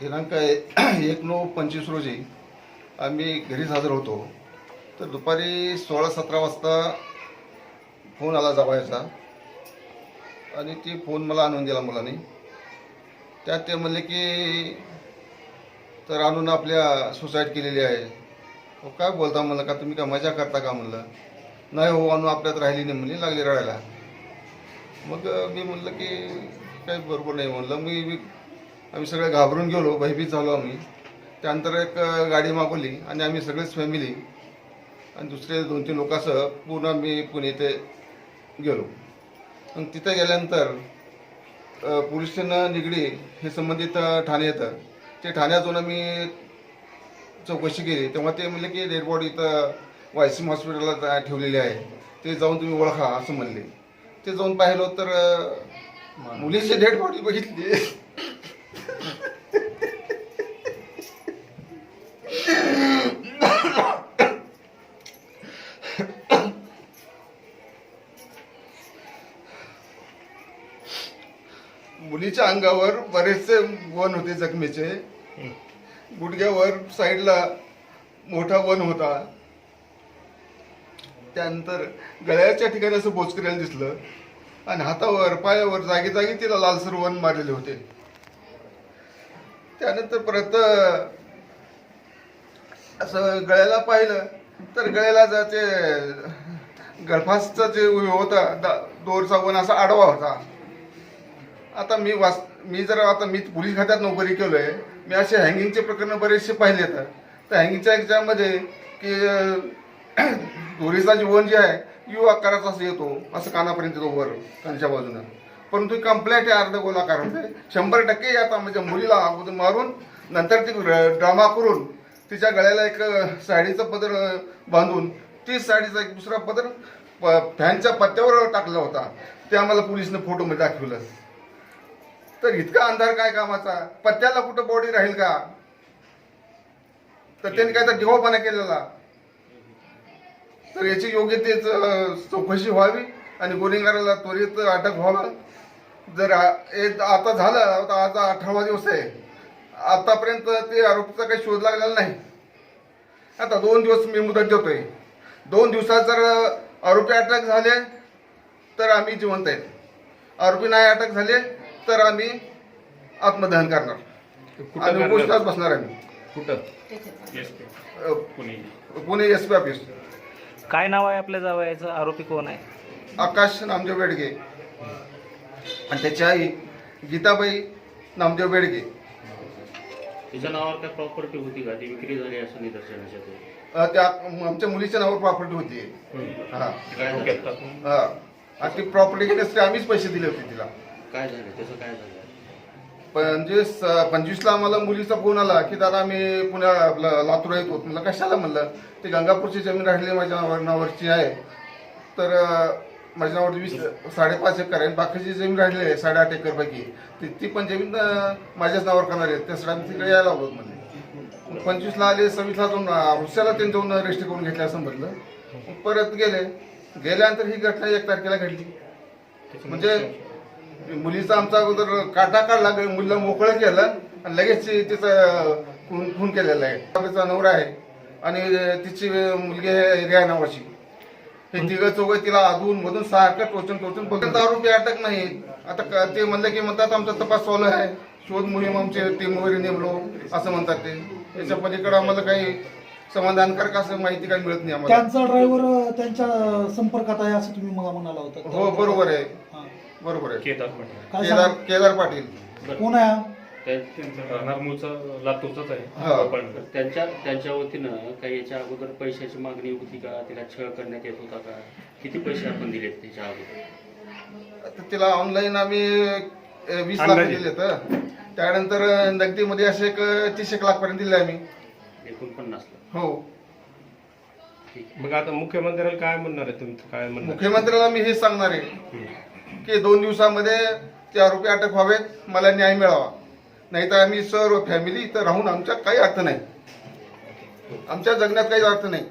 दिनांक एक नऊ पंचवीस रोजी आम्ही घरीच हजर होतो. तर दुपारी सोळा सतरा वाजता फोन आला जावायचा आणि ती फोन मला आणून दिला मुलाने. त्यात ते म्हणले की तर आणून आपल्या सुसाईड केलेली आहे. हो काय बोलता म्हणलं? का तुम्ही काय मजा करता का म्हणलं? नाही हो आणू आपल्यात राहिली नाही म्हणली लागली रडायला. मग मी म्हणलं की काही बरोबर नाही म्हणलं. मी- आम्ही सगळे घाबरून गेलो भयभीत झालो आम्ही. त्यानंतर एक गाडी मागवली आणि आम्ही सगळेच फॅमिली आणि दुसरे दोन तीन लोकांसह पूर्ण आम्ही पुणे इथे गेलो. मग तिथे गेल्यानंतर पोलीस स्टेशन निगडी हे संबंधित ठाणे येतं. ते ठाण्यात जाऊन आम्ही चौकशी केली. तेव्हा ते म्हणले की डेड बॉडी इथं वायसीम हॉस्पिटलला ठेवलेली आहे. ते जाऊन तुम्ही ओळखा असं म्हणले. ते जाऊन पाहिलं तर मुलीची डेड बॉडी बघितली. मुलीच्या अंगावर बरेचसे वन होते जखमेचे. गुडघ्यावर साईडला मोठा वन होता. त्यानंतर गळ्याच्या ठिकाणी असं बोचकऱ्याला दिसलं. आणि हातावर पायावर जागी जागी तिला लालसर वन मारलेले होते. त्यानंतर परत असं गळ्याला पाहिलं तर गळ्याला जर ते गळफासचा जे होता दोरचा वन असा आडवा होता. आता मी वाच मी जर आता मी पोलीस खात्यात नोकरी केलोय मी असे हँगिंगचे प्रकरण बरेचसे पाहिले तर. हँगिंगच्या ह्याच्यामध्ये की दोरीचा जीवन जे आहे यू आकाराचा असं येतो असं कानापर्यंत येतो वर त्यांच्या बाजूनं. परंतु कंप्लेंट आहे अर्ध गोलाकार होते शंभर टक्के आता म्हणजे मुलीला अगोदर मारून नंतर ती ड्रामा करून तिच्या गळ्याला एक साडीचं पदर बांधून तीच साडीचा एक दुसरा पदर प- फॅनच्या पत्त्यावर टाकला होता. ते आम्हाला पोलिसनं फोटोमध्ये दाखवलं. तर इतका अंधार काय कामाचा? पत्त्याला कुठं बॉडी राहील का? तर त्यांनी काय तर दिवापणा केलेला. तर याची योग्य तेच चौकशी व्हावी आणि गुन्हेगाराला त्वरित अटक व्हावं. जर आता झालं आता आज अठरावा दिवस आहे. आतापर्यंत ते आरोपीचा काही शोध लागलेला नाही. आता दोन दिवस मी मुदत देतोय. दोन दिवसात जर आरोपी अटक झाले तर आम्ही जिवंत आहेत आरोपी नाही अटक झाले तर आम्ही आत्मदहन करणार. कुठं आणि? उपोषणात बसणार आम्ही. कुठं? पुणे. पुणे एस पी ऑफिस. काय नाव आहे आपल्या जावयाचं? आरोपी कोण आहे? आकाश नामदेव बेडगे. आणि त्याची आई गीताबाई नामदेव बेडगे. तिच्या नावावर काय प्रॉपर्टी होती का? ती विक्री झाली असं अ, त्या आमच्या मुलीच्या नावावर प्रॉपर्टी होती. हा. हा. ती प्रॉपर्टी घेण्यासाठी आम्हीच पैसे दिले होते तिला. काय झालं? त्याचं काय झालं? पंचवीस पंचवीसला आम्हाला मुलीचा फोन आला की दादा आम्ही पुण्या आपलं लातूर येत. होत म्हणलं कशाला? म्हणलं ते गंगापूरची जमीन राहिली माझ्या नावा- नावावरची आहे. तर अं, माझ्या नावावरती वीस साडेपाच एकर आहे. बाकीची जमीन राहिली आहे साडेआठ एकर पैकी. ती ती पण जमीन अं, माझ्याच नावावर करणार आहे. त्यासाठी आम्ही तिकडे यायला होत म्हणजे पंचवीसला आले सव्वीसला जाऊन रुस्याला त्यांनी जाऊन रेस्ट करून घेतल्या असं म्हटलं. मग परत गेले. गेल्यानंतर ही घटना एक तारखेला घडली. म्हणजे मुलीचा आमचा अगोदर काटा काढला मुलीला मोकळं केलं आणि लगेच तिचं खून खून केलेला आहे. तिचा नवरा आहे आणि तिची मुलगी आहे रिया नावाची. हे तिघं चौघं तिला अधून मधून सारखं टोचून टोचून बघत आरोपी अटक नाही. आता ते म्हणलं की म्हणतात आमचा तपास चालू आहे. शोध मोहीम आमची टीम वगैरे नेमलो असं म्हणतात ते. याच्या पलीकडे आम्हाला काही समाधानकारक असं माहिती काही मिळत नाही आम्हाला. त्यांचा ड्रायव्हर त्यांच्या संपर्कात आहे असं तुम्ही मला म्हणाला होता. हो बरोबर आहे. बरोबर आहे. केदार पाटील. काय केदार सांग? केदार पाटील. कोण आहे हा? त्या- त्यांचं राहणार मूळचा लातूरचाच आहे. हा. पण त्यांच्या त्यांच्या वतीनं काही याच्या अगोदर पैशाची मागणी होती का? तिला छळ करण्यात येत होता का? किती पैसे आपण दिलेत त्याच्या अगोदर? आता तिला ऑनलाईन आम्ही अ, वीस लाख. दिले तर त्यानंतर अ, नगदीमध्ये असे एक अ, तीस एक लाख पर्यंत दिले आम्ही. एकूण पन्नासला हो. ठीक मग आता मुख्यमंत्र्याला काय म्हणणार आहे तुमचं? काय म्हणणार? मुख्यमंत्र्याला मी हे सांगणार आहे. की दोन दिवसामध्ये ते आरोपी अटक व्हावेत मला न्याय मिळावा. नाही तर आम्ही सर्व फॅमिली इथं राहून आमच्या काही अर्थ नाही. आमच्या जगण्यात काही अर्थ नाही.